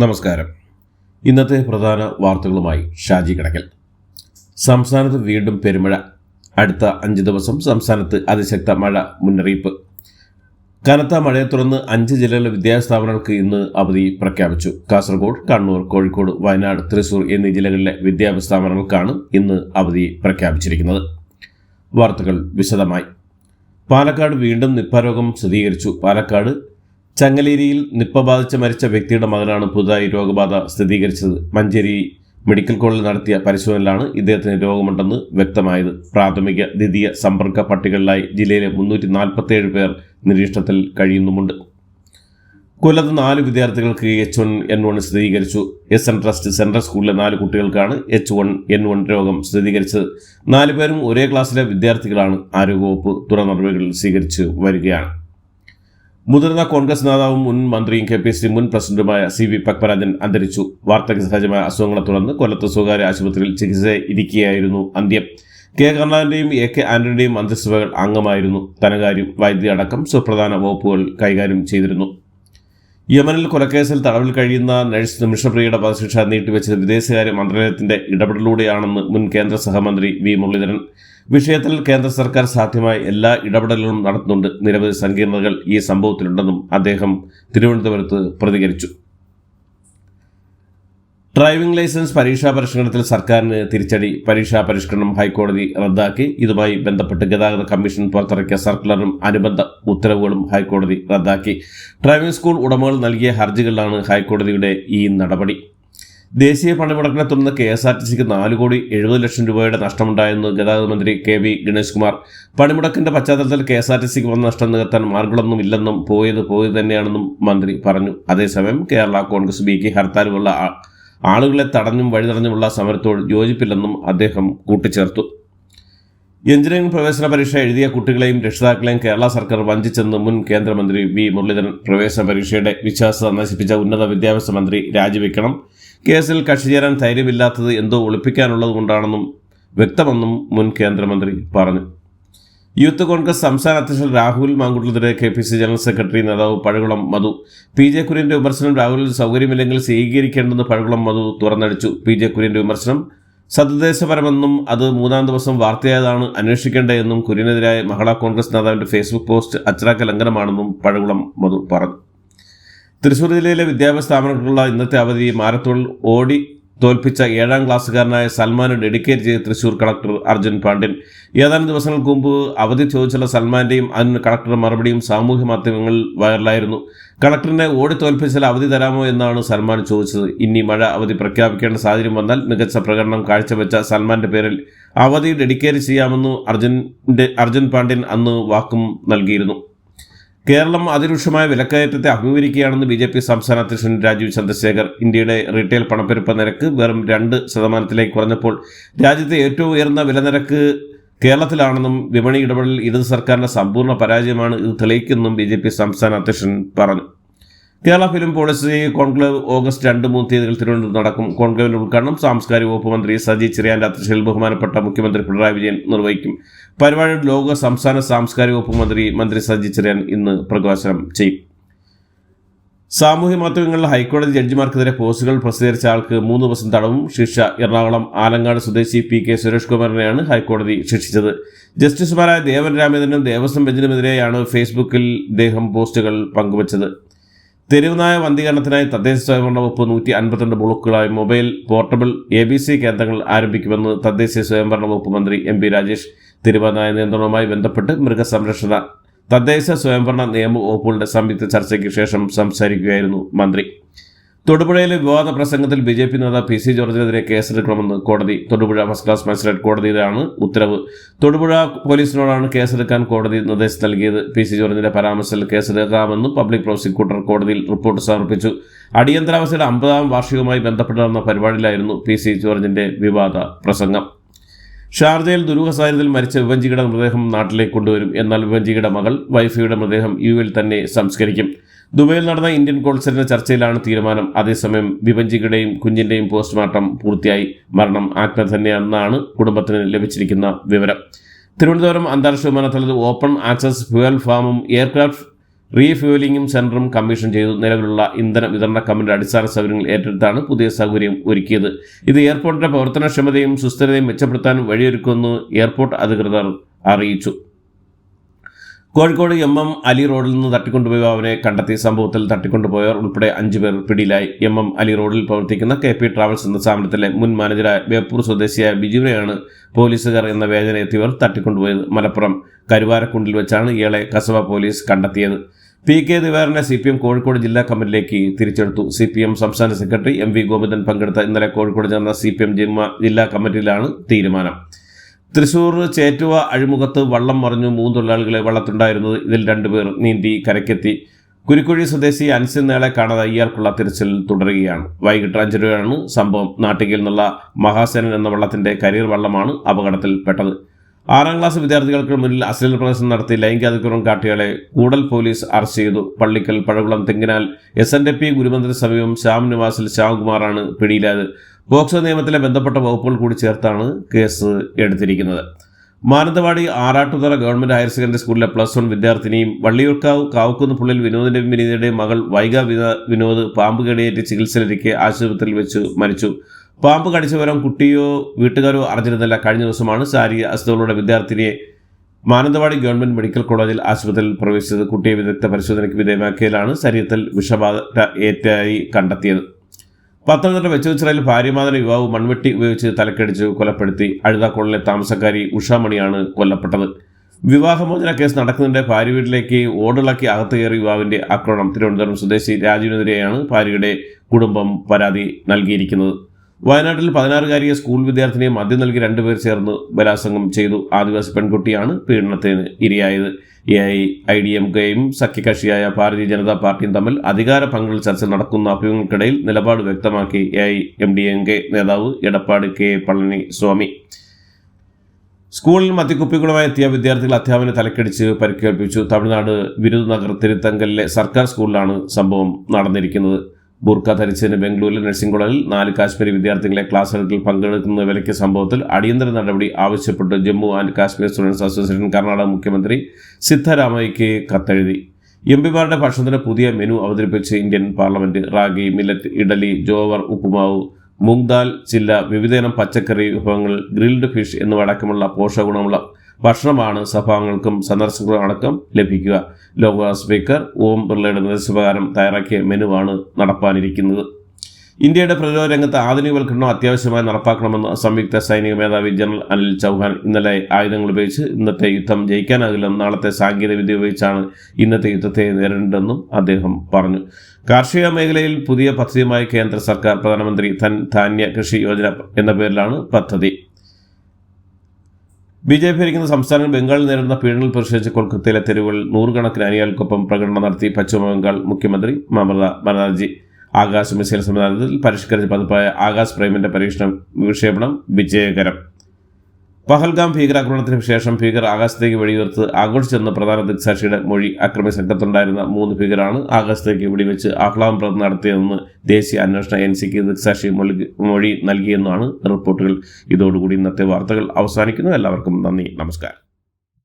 നമസ്കാരം. ഇന്നത്തെ പ്രധാന വാർത്തകളുമായി ഷാജി കടക്കൽ. സംസ്ഥാനത്ത് വീണ്ടും പെരുമഴ. അടുത്ത അഞ്ച് ദിവസം സംസ്ഥാനത്ത് അതിശക്ത മഴ മുന്നറിയിപ്പ്. കനത്ത മഴയെ തുടർന്ന് അഞ്ച് ജില്ലകളിലെ വിദ്യാസ്ഥാപനങ്ങൾക്ക് ഇന്ന് അവധി പ്രഖ്യാപിച്ചു. കാസർഗോഡ് കണ്ണൂർ കോഴിക്കോട് വയനാട് തൃശൂർ എന്നീ ജില്ലകളിലെ വിദ്യാഭ്യാസ ഇന്ന് അവധി പ്രഖ്യാപിച്ചിരിക്കുന്നത്. വാർത്തകൾ വിശദമായി. പാലക്കാട് വീണ്ടും നിപ്പ രോഗം സ്ഥിരീകരിച്ചു. പാലക്കാട് ചങ്ങലേരിയിൽ നിപ്പ ബാധിച്ച് മരിച്ച വ്യക്തിയുടെ മകനാണ് പുതുതായി രോഗബാധ സ്ഥിരീകരിച്ചത്. മഞ്ചേരി മെഡിക്കൽ കോളേജിൽ നടത്തിയ പരിശോധനയിലാണ് ഇദ്ദേഹത്തിന് രോഗമുണ്ടെന്ന് വ്യക്തമായത്. പ്രാഥമിക ദ്വിതീയ സമ്പർക്ക പട്ടികകളിലായി ജില്ലയിലെ മുന്നൂറ്റി നാൽപ്പത്തേഴ് പേർ നിരീക്ഷണത്തിൽ കഴിയുന്നുമുണ്ട്. കൊല്ലത്ത് നാല് വിദ്യാർത്ഥികൾക്ക് എച്ച് വൺ എൻ വൺ സ്ഥിരീകരിച്ചു. എസ് എൻ ട്രസ്റ്റ് സെൻട്രൽ സ്കൂളിലെ നാല് കുട്ടികൾക്കാണ് എച്ച് വൺ എൻ വൺ രോഗം സ്ഥിരീകരിച്ചത്. നാലുപേരും ഒരേ ക്ലാസ്സിലെ വിദ്യാർത്ഥികളാണ്. ആരോഗ്യവകുപ്പ് തുടർ നടപടികൾ സ്വീകരിച്ച് വരികയാണ്. മുതിർന്ന കോൺഗ്രസ് നേതാവും മുൻ മന്ത്രിയും കെ പി സി മുൻ പ്രസിഡന്റുമായ സി വി പത്മരാജൻ അന്തരിച്ചു. വാർദ്ധക്യ സഹജമായ അസുഖങ്ങളെ തുടർന്ന് കൊല്ലത്ത് സ്വകാര്യ ആശുപത്രിയിൽ ചികിത്സയിരിക്കുകയായിരുന്നു അന്ത്യം. കെ കരുണാകരന്റെയും എ കെ ആന്റണിയുടെയും മന്ത്രിസഭകൾ അംഗമായിരുന്നു. ധനകാര്യം വൈദ്യുതി അടക്കം സുപ്രധാന വകുപ്പുകൾ കൈകാര്യം ചെയ്തിരുന്നു. യമനിൽ കൊലക്കേസിൽ തടവിൽ കഴിയുന്ന നഴ്സ് നിമിഷപ്രിയയുടെ വധശിക്ഷ നീട്ടിവെച്ചത് വിദേശകാര്യ മന്ത്രാലയത്തിന്റെ ഇടപെടലിലൂടെയാണെന്ന് മുൻ കേന്ദ്ര സഹമന്ത്രി വി മുരളീധരൻ വിഷയത്തിൽ കേന്ദ്ര സർക്കാർ സാധ്യമായ എല്ലാ ഇടപെടലുകളും നടത്തുന്നുണ്ട്. നിരവധി സങ്കീർണതകൾ ഈ സംഭവത്തിലുണ്ടെന്നും അദ്ദേഹം തിരുവനന്തപുരത്ത് പ്രതികരിച്ചു. ഡ്രൈവിംഗ് ലൈസൻസ് പരീക്ഷാ പരിഷ്കരണത്തിൽ സർക്കാരിന് തിരിച്ചടി പരീക്ഷാ പരിഷ്കരണം ഹൈക്കോടതി റദ്ദാക്കി. ഇതുമായി ബന്ധപ്പെട്ട് ഗതാഗത കമ്മീഷൻ പുറത്തിറക്കിയ സർക്കുലറും അനുബന്ധ ഉത്തരവുകളും ഹൈക്കോടതി റദ്ദാക്കി. ഡ്രൈവിംഗ് സ്കൂൾ ഉടമകൾ നൽകിയ ഹർജികളിലാണ് ഹൈക്കോടതിയുടെ ഈ നടപടി. ദേശീയ പണിമുടക്കിനെ തുടർന്ന് കെ എസ് ആർ ടി സിക്ക് നാല് കോടി എഴുപത് ലക്ഷം രൂപയുടെ നഷ്ടമുണ്ടായെന്ന് ഗതാഗത മന്ത്രി കെ വി ഗണേഷ് കുമാർ. പണിമുടക്കിന്റെ പശ്ചാത്തലത്തിൽ കെ എസ് ആർ ടി സിക്ക് വന്ന നഷ്ടം നികത്താൻ മാർഗങ്ങളൊന്നും ഇല്ലെന്നും പോയത് പോയത് തന്നെയാണെന്നും മന്ത്രി പറഞ്ഞു. അതേസമയം കേരള കോൺഗ്രസ് ബി കെ ഹർത്താലുമുള്ള ആളുകളെ തടഞ്ഞും വഴിതടഞ്ഞുമുള്ള സമരത്തോട് യോജിപ്പില്ലെന്നും അദ്ദേഹം കൂട്ടിച്ചേർത്തു. എഞ്ചിനീയറിംഗ് പ്രവേശന പരീക്ഷ എഴുതിയ കുട്ടികളെയും രക്ഷിതാക്കളെയും കേരള സർക്കാർ വഞ്ചിച്ചെന്ന് മുൻ കേന്ദ്രമന്ത്രി വി മുരളീധരൻ പ്രവേശന പരീക്ഷയുടെ വിശ്വാസത നശിപ്പിച്ച ഉന്നത വിദ്യാഭ്യാസ മന്ത്രി രാജിവെക്കണം. കേസിൽ കക്ഷി ചേരാൻ ധൈര്യമില്ലാത്തത് എന്തോ ഒളിപ്പിക്കാനുള്ളത് കൊണ്ടാണെന്നും വ്യക്തമെന്നും മുൻ കേന്ദ്രമന്ത്രി പറഞ്ഞു. യൂത്ത് കോൺഗ്രസ് സംസ്ഥാന അധ്യക്ഷൻ Rahul മാങ്കുട്ടിനെതിരെ K P C general secretary നേതാവ് പഴകുളം മധു പി ജെ കുര്യന്റെ വിമർശനം രാഹുലിന് സൗകര്യമില്ലെങ്കിൽ സ്വീകരിക്കേണ്ടെന്ന് പഴകുളം മധു തുറന്നടിച്ചു. പി ജെ കുര്യന്റെ വിമർശനം സതുദ്ദേശപരമെന്നും അത് മൂന്നാം ദിവസം വാർത്തയായതാണ് അന്വേഷിക്കേണ്ടതെന്നും കുര്യനെതിരായ മഹിളാ കോൺഗ്രസ് നേതാവിന്റെ ഫേസ്ബുക്ക് പോസ്റ്റ് അച്ചടക്ക ലംഘനമാണെന്നും പഴകുളം മധു പറഞ്ഞു. തൃശൂർ ജില്ലയിലെ വിദ്യാഭ്യാസ സ്ഥാപനങ്ങൾക്കുള്ള ഇന്നത്തെ അവധി മാരത്തോൾ ഓടി തോൽപ്പിച്ച ഏഴാം ക്ലാസ്സുകാരനായ സൽമാനെ ഡെഡിക്കേറ്റ് ചെയ്ത് തൃശൂർ കളക്ടർ അർജുൻ പാണ്ഡ്യൻ. ഏതാനും ദിവസങ്ങൾക്ക് മുമ്പ് അവധി ചോദിച്ചുള്ള സൽമാന്റെയും അതിന് കളക്ടറുടെ മറുപടിയും സാമൂഹ്യ മാധ്യമങ്ങളിൽ വൈറലായിരുന്നു. കളക്ടറിനെ ഓടി തോൽപ്പിച്ചാൽ അവധി തരാമോ എന്നാണ് സൽമാൻ ചോദിച്ചത്. ഇനി മഴ അവധി പ്രഖ്യാപിക്കേണ്ട സാഹചര്യം വന്നാൽ മികച്ച പ്രകടനം കാഴ്ചവെച്ച സൽമാന്റെ പേരിൽ അവധി ഡെഡിക്കേറ്റ് ചെയ്യാമെന്ന് അർജുന്റെ അർജുൻ പാണ്ഡ്യൻ അന്ന് വാക്കും നൽകിയിരുന്നു. കേരളം അതിരൂക്ഷമായ വിലക്കയറ്റത്തെ അഭിമുഖീകരിക്കുകയാണെന്ന് ബി ജെ പി സംസ്ഥാന അധ്യക്ഷൻ രാജീവ് ചന്ദ്രശേഖർ. ഇന്ത്യയുടെ റീറ്റെയിൽ പണപ്പെരുപ്പ നിരക്ക് വെറും രണ്ട് ശതമാനത്തിലേക്ക് കുറഞ്ഞപ്പോൾ രാജ്യത്തെ ഏറ്റവും ഉയർന്ന വില നിരക്ക് കേരളത്തിലാണെന്നും വിപണി ഇടപെടൽ ഇടത് സർക്കാരിന്റെ സമ്പൂർണ പരാജയമാണ് ഇത് തെളിയിക്കുന്നതും ബി സംസ്ഥാന അധ്യക്ഷൻ പറഞ്ഞു. Kerala film policy conclave August രണ്ട് മൂന്ന് തീയതികൾ തിരുവനന്തപുരത്ത് നടക്കും. കോൺക്ലേവിന്റെ ഉദ്ഘാടനം സാംസ്കാരിക വകുപ്പ് മന്ത്രി സജി ചെറിയാന്റെ അധ്യക്ഷതയിൽ ബഹുമാനപ്പെട്ട മുഖ്യമന്ത്രി പിണറായി വിജയൻ നിർവഹിക്കും. പരിപാടിയുടെ ലോക സംസ്ഥാന സാംസ്കാരിക വകുപ്പ് മന്ത്രി മന്ത്രി സജി ചെറിയാൻ ഇന്ന് പ്രകാശനം ചെയ്യും. സാമൂഹ്യ മാധ്യമങ്ങളിൽ ഹൈക്കോടതി ജഡ്ജിമാർക്കെതിരെ പോസ്റ്റുകൾ പ്രസിദ്ധീകരിച്ച ആൾക്ക് മൂന്ന് ദിവസം തടവും. ശിക്ഷ എറണാകുളം ആലങ്ങാട് സ്വദേശി പി കെ സുരേഷ് കുമാറിനെയാണ് ഹൈക്കോടതി ശിക്ഷിച്ചത്. ജസ്റ്റിസുമാരായ ദേവൻ രാമേന്ദ്രനും ദേവസ്വം ബെഞ്ചിനുമെതിരെയാണ് ഫേസ്ബുക്കിൽ ഇദ്ദേഹം പോസ്റ്റുകൾ പങ്കുവച്ചത്. തെരുവുനായ വന്ധീകരണത്തിനായി തദ്ദേശ സ്വയംഭരണ വകുപ്പ് നൂറ്റി അൻപത്തിരണ്ട് ബ്ലോക്കുകളായി mobile portable A B C കേന്ദ്രങ്ങൾ ആരംഭിക്കുമെന്ന് തദ്ദേശ സ്വയംഭരണ വകുപ്പ് മന്ത്രി എം പി രാജേഷ് തിരുവനായ നിയന്ത്രണവുമായി ബന്ധപ്പെട്ട് മൃഗസംരക്ഷണ തദ്ദേശ സ്വയംഭരണ നിയമ വകുപ്പുകളുടെ സംയുക്ത ചർച്ചയ്ക്ക് ശേഷം സംസാരിക്കുകയായിരുന്നു മന്ത്രി. തൊടുപുഴയിലെ വിവാദ പ്രസംഗത്തിൽ ബി ജെ പി നേതാവ് പി സി ജോർജിനെതിരെ കേസെടുക്കണമെന്ന് കോടതി തൊടുപുഴ ഫസ്റ്റ് ക്ലാസ് മജിസ്ട്രേറ്റ് കോടതിയിലാണ് ഉത്തരവ്. തൊടുപുഴ പോലീസിനോടാണ് കേസെടുക്കാൻ കോടതി നിർദ്ദേശം നൽകിയത്. പി സി ജോർജിന്റെ പരാമർശത്തിൽ കേസെടുക്കാമെന്ന് പബ്ലിക് പ്രോസിക്യൂട്ടർ കോടതിയിൽ റിപ്പോർട്ട് സമർപ്പിച്ചു. അടിയന്തരാവസ്ഥയുടെ അമ്പതാം വാർഷികവുമായി ബന്ധപ്പെട്ട് നടന്ന പരിപാടിയിലായിരുന്നു പി സി ജോർജിന്റെ വിവാദ പ്രസംഗം. ഷാർജയിൽ ദുരൂഹ സാഹചര്യത്തിൽ മരിച്ച വിഭജിയുടെ മൃതദേഹം നാട്ടിലേക്ക് കൊണ്ടുവരും. എന്നാൽ വിഭജിയുടെ മകൾ വൈഫയുടെ മൃതദേഹം യു എൽ തന്നെ സംസ്കരിക്കും. ദുബൈയിൽ നടന്ന ഇന്ത്യൻ കോൺസലിന്റെ ചർച്ചയിലാണ് തീരുമാനം. അതേസമയം വിപഞ്ചികയുടെയും കുഞ്ഞിന്റെയും പോസ്റ്റ്മോർട്ടം പൂർത്തിയായി. മരണം ആത്മഹത്യ തന്നെയാണെന്നാണ് കുടുംബത്തിന് ലഭിച്ചിരിക്കുന്ന വിവരം. തിരുവനന്തപുരം അന്താരാഷ്ട്ര വിമാനത്തലത്തിൽ ഓപ്പൺ ആക്സസ് ഫ്യൂവൽ ഫാമും എയർക്രാഫ്റ്റ് റീഫ്യൂലിംഗും സെന്ററും കമ്മീഷൻ ചെയ്തു. നിലവിലുള്ള ഇന്ധന വിതരണ കമ്പനിയുടെ അടിസ്ഥാന സൗകര്യങ്ങൾ ഏറ്റെടുത്താണ് പുതിയ സൗകര്യം ഒരുക്കിയത്. ഇത് എയർപോർട്ടിന്റെ പ്രവർത്തനക്ഷമതയും സുസ്ഥിരതയും മെച്ചപ്പെടുത്താൻ വഴിയൊരുക്കുമെന്ന് എയർപോർട്ട് അധികൃതർ അറിയിച്ചു. കോഴിക്കോട് എം എം അലി റോഡിൽ നിന്ന് തട്ടിക്കൊണ്ടുപോയ അവനെ കണ്ടെത്തിയ സംഭവത്തിൽ തട്ടിക്കൊണ്ടുപോയവർ ഉൾപ്പെടെ അഞ്ചു പേർ പിടിയിലായി. എം എം അലി റോഡിൽ പ്രവർത്തിക്കുന്ന കെ പി ട്രാവൽസ് എന്ന സ്ഥാപനത്തിലെ മുൻ മാനേജരായ ബേപ്പൂർ സ്വദേശിയായ ബിജുവിനെയാണ് പോലീസുകാർ എന്ന വേദന എത്തിയവർ തട്ടിക്കൊണ്ടുപോയത് മലപ്പുറം. കരുവാരക്കുണ്ടിൽ വെച്ചാണ് ഇയാളെ കസബ പോലീസ് കണ്ടെത്തിയത്. പി കെ ദിവാറിനെ സി പി എം കോഴിക്കോട് ജില്ലാ കമ്മിറ്റിയിലേക്ക് തിരിച്ചെടുത്തു. സി പി എം സംസ്ഥാന സെക്രട്ടറി എം വി ഗോവിന്ദൻ പങ്കെടുത്ത ഇന്നലെ കോഴിക്കോട് ചേർന്ന സി പി എം ജില്ലാ കമ്മിറ്റിയിലാണ് തീരുമാനം. തൃശൂർ ചേറ്റുവ അഴിമുഖത്ത് വള്ളം മറിഞ്ഞു മൂന്ന് തൊഴിലാളികളെ വള്ളത്തുണ്ടായിരുന്നത് ഇതിൽ രണ്ടുപേർ നീന്തി കരക്കെത്തി കുരുക്കുഴി സ്വദേശി അൻസിൻ നേളെ കാണാതെ ഇയാൾക്കുള്ള തിരച്ചിൽ തുടരുകയാണ്. വൈകിട്ട് അഞ്ചരയാണ് സംഭവം. നാട്ടികയിൽ നിന്നുള്ള മഹാസേനൻ എന്ന വള്ളത്തിന്റെ കരിയർ വള്ളമാണ് അപകടത്തിൽപ്പെട്ടത് ആറാം ക്ലാസ് വിദ്യാർത്ഥികൾക്ക് മുന്നിൽ അശ്ലീല പ്രദർശനം നടത്തി ലൈംഗിക അതിക്രമം കാട്ടിയാളെ കൂടൽ പോലീസ് അറസ്റ്റ് ചെയ്തു. Pallickal Pazhakulam Thenginal S N D P ഗുരുമന്ദിര സമീപം ശ്യാം നിവാസിൽ ശ്യാംകുമാറാണ് പിടിയിലായത്. പോക്സോ നിയമത്തിലെ ബന്ധപ്പെട്ട വകുപ്പുകൾ കൂടി ചേർത്താണ് കേസ് എടുത്തിരിക്കുന്നത്. Mananthavady Arattuthara government higher secondary സ്കൂളിലെ പ്ലസ് വൺ വിദ്യാർത്ഥിനിയും വള്ളിയൂർക്കാവ് കാവുക്കുന്ന് പുള്ളിൽ വിനോദിന്റെ വിനീതയുടെ മകൾ വൈഗ വിനോദ് പാമ്പ് കടിയേറ്റ് ചികിത്സയിലിരിക്കെ ആശുപത്രിയിൽ വെച്ച് മരിച്ചു. പാമ്പ് കടിച്ച വിവരം കുട്ടിയോ വീട്ടുകാരോ അറിഞ്ഞിരുന്നില്ല. കഴിഞ്ഞ ദിവസമാണ് ശാരീരിക അസുഖങ്ങളുടെ വിദ്യാർത്ഥിനിയെ മാനന്തവാടി ഗവൺമെന്റ് മെഡിക്കൽ കോളേജിൽ ആശുപത്രിയിൽ പ്രവേശിച്ചത്. കുട്ടിയെ വിദഗ്ധ പരിശോധനയ്ക്ക് വിധേയമാക്കിയതിലാണ് ശരീരത്തിൽ വിഷബാധ ഏറ്റായി കണ്ടെത്തിയത്. പത്തനംതിട്ട വെച്ചുവച്ചിറയിൽ ഭാര്യമാതന യുവാവ് മൺവെട്ടി ഉപയോഗിച്ച് തലക്കടിച്ച് കൊലപ്പെടുത്തി അഴുതാക്കോളിലെ താമസക്കാരി ഉഷാമണിയാണ് കൊല്ലപ്പെട്ടത്. വിവാഹമോചന കേസ് നടക്കുന്നതിന്റെ ഭാര്യ വീട്ടിലേക്ക് ഓടിളക്കി അകത്ത് കയറി യുവാവിന്റെ ആക്രമണം. തിരുവനന്തപുരം സ്വദേശി രാജുവിനെതിരെയാണ് ഭാര്യയുടെ കുടുംബം പരാതി നൽകിയിരിക്കുന്നത്. വയനാട്ടിൽ പതിനാറുകാരിയെ സ്കൂൾ വിദ്യാർത്ഥിനിയെ മദ്യം നൽകി രണ്ടുപേർ ചേർന്ന് ബലാത്സംഗം ചെയ്തു. ആദിവാസി പെൺകുട്ടിയാണ് പീഡനത്തിന് ഇരയായത്. A I A D M കെയും സഖ്യകക്ഷിയായ ഭാരതീയ ജനതാ പാർട്ടിയും തമ്മിൽ അധികാര പങ്കിൽ ചർച്ച നടക്കുന്ന അഭ്യൂഹങ്ങൾക്കിടയിൽ നിലപാട് വ്യക്തമാക്കി A I A D M K നേതാവ് എടപ്പാട് കെ പളനിസ്വാമി. സ്കൂളിൽ മദ്യക്കുപ്പികളുമായി എത്തിയ വിദ്യാർത്ഥികൾ അധ്യാപനെ തലക്കടിച്ച് പരിക്കേൽപ്പിച്ചു. തമിഴ്നാട് വിരുദനഗർ തിരുത്തങ്കലിലെ സർക്കാർ സ്കൂളിലാണ് സംഭവം നടന്നിരിക്കുന്നത്. ബുർക്ക ധരിച്ചതിന് ബംഗളൂരിലെ നഴ്സിംഗ് കോളേജിൽ നാല് കാശ്മീരി വിദ്യാർത്ഥികളെ ക്ലാസ് എടുത്തിൽ പങ്കെടുക്കുന്ന വിലയ്ക്ക് സംഭവത്തിൽ അടിയന്തര നടപടി ആവശ്യപ്പെട്ട് Jammu and Kashmir students association Karnataka മുഖ്യമന്ത്രി സിദ്ധരാമയ്ക്ക് കത്തെഴുതി. എം പിമാരുടെ ഭക്ഷണത്തിന് പുതിയ മെനു അവതരിപ്പിച്ച് Indian parliament ragi millet idli jowar uppumavu moong dal chilla വിവിധയിനം പച്ചക്കറി വിഭവങ്ങൾ ഗ്രിൽഡ് ഫിഷ് എന്നിവ അടക്കമുള്ള പോഷകഗുണമുള്ള ഭക്ഷണമാണ് സഭാംഗങ്ങൾക്കും സന്ദർശകർക്കും അടക്കം ലഭിക്കുക. ലോക്സഭാ സ്പീക്കർ ഓം ബിർളയുടെ നിർദ്ദേശപ്രകാരം തയ്യാറാക്കിയ മെനുവാണ് നടപ്പാനിരിക്കുന്നത്. ഇന്ത്യയുടെ പ്രതിരോധ രംഗത്ത് ആധുനികവൽക്കരണം അത്യാവശ്യമായി നടപ്പാക്കണമെന്ന് സംയുക്ത സൈനിക മേധാവി ജനറൽ അനിൽ ചൗഹാൻ ഇന്നലെ ആയുധങ്ങൾ ഉപയോഗിച്ച് ഇന്നത്തെ യുദ്ധം ജയിക്കാനാകില്ലെന്നും നാളത്തെ സാങ്കേതികവിദ്യ ഉപയോഗിച്ചാണ് ഇന്നത്തെ യുദ്ധത്തെ നേരിടേണ്ടതെന്നും അദ്ദേഹം പറഞ്ഞു. കാർഷിക മേഖലയിൽ പുതിയ പദ്ധതിയുമായി കേന്ദ്ര സർക്കാർ പ്രധാനമന്ത്രി ധൻ ധാന്യ കൃഷി യോജന എന്ന പേരിലാണ് പദ്ധതി. ബി ജെ പി ഭരിക്കുന്ന സംസ്ഥാനം ബംഗാളിൽ നേരിടുന്ന പീഡനങ്ങൾ പ്രതിഷേധിച്ച് കൊൽക്കത്തയിലെ തെരുവുകളിൽ നൂറുകണക്കിന് അനുയായികൾക്കൊപ്പം പ്രകടനം നടത്തി പശ്ചിമബംഗാൾ മുഖ്യമന്ത്രി മമത ബാനർജി ആകാശ് മിസൈൽ സംവിധാനത്തിൽ പരിഷ്കരിച്ച പതിപ്പായ ആകാശ് പ്രേമിന്റെ പരീക്ഷണം വിക്ഷേപണം വിജയകരം. പഹൽഗാം ഭീകരാക്രമണത്തിന് ശേഷം ഭീകർ ആകാശത്തേക്ക് വെടിയുയർത്ത് ആഘോഷിച്ചെന്ന് പ്രധാന ദിക്സാക്ഷിയുടെ മൊഴി അക്രമി സംഘത്തുണ്ടായിരുന്ന മൂന്ന് ഭീകരാണ് ആകാശത്തേക്ക് വെടിവെച്ച് ആഹ്ലാദം നടത്തിയതെന്ന് ദേശീയ അന്വേഷണ ഏജൻസിക്ക് ദിക്സാക്ഷി മൊഴി നൽകിയെന്നാണ് റിപ്പോർട്ടുകൾ. ഇതോടുകൂടി ഇന്നത്തെ വാർത്തകൾ അവസാനിക്കുന്നു. എല്ലാവർക്കും നന്ദി. നമസ്കാരം.